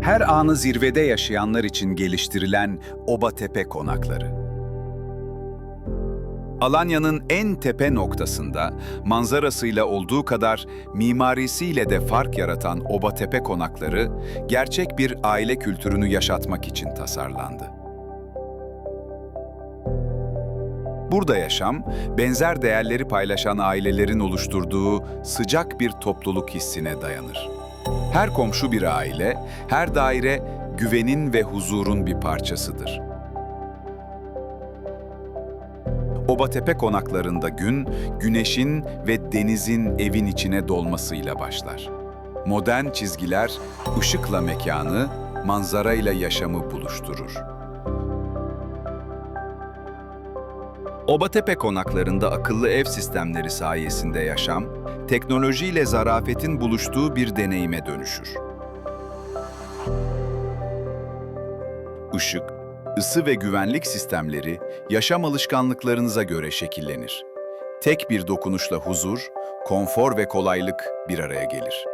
her anı zirvede yaşayanlar için geliştirilen Obatepe konakları. Alanya'nın en tepe noktasında manzarasıyla olduğu kadar mimarisiyle de fark yaratan Obatepe konakları gerçek bir aile kültürünü yaşatmak için tasarlandı. Burada yaşam, benzer değerleri paylaşan ailelerin oluşturduğu sıcak bir topluluk hissine dayanır. Her komşu bir aile, her daire güvenin ve huzurun bir parçasıdır. Obatepe konaklarında gün, güneşin ve denizin evin içine dolmasıyla başlar. Modern çizgiler, ışıkla mekanı, manzarayla yaşamı buluşturur. Obatepe konaklarında akıllı ev sistemleri sayesinde yaşam, teknolojiyle zarafetin buluştuğu bir deneyime dönüşür. Işık, ısı ve güvenlik sistemleri yaşam alışkanlıklarınıza göre şekillenir. Tek bir dokunuşla huzur, konfor ve kolaylık bir araya gelir.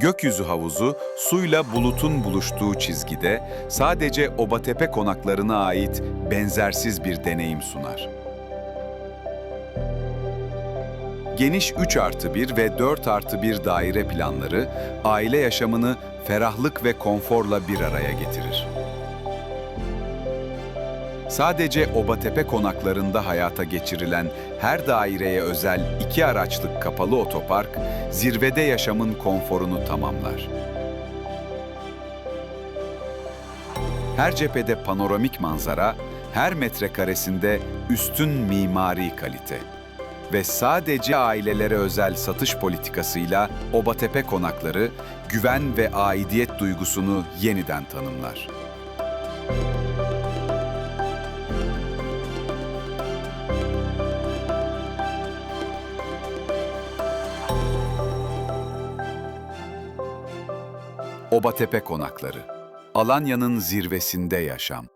Gökyüzü havuzu suyla bulutun buluştuğu çizgide sadece Obatepe konaklarına ait benzersiz bir deneyim sunar. Geniş 3 artı 1 ve 4 artı 1 daire planları aile yaşamını ferahlık ve konforla bir araya getirir. Sadece Obatepe konaklarında hayata geçirilen her daireye özel iki araçlık kapalı otopark, zirvede yaşamın konforunu tamamlar. Her cephede panoramik manzara, her metrekaresinde üstün mimari kalite. Ve sadece ailelere özel satış politikasıyla Obatepe konakları güven ve aidiyet duygusunu yeniden tanımlar. Obatepe konakları. Alanya'nın zirvesinde yaşam.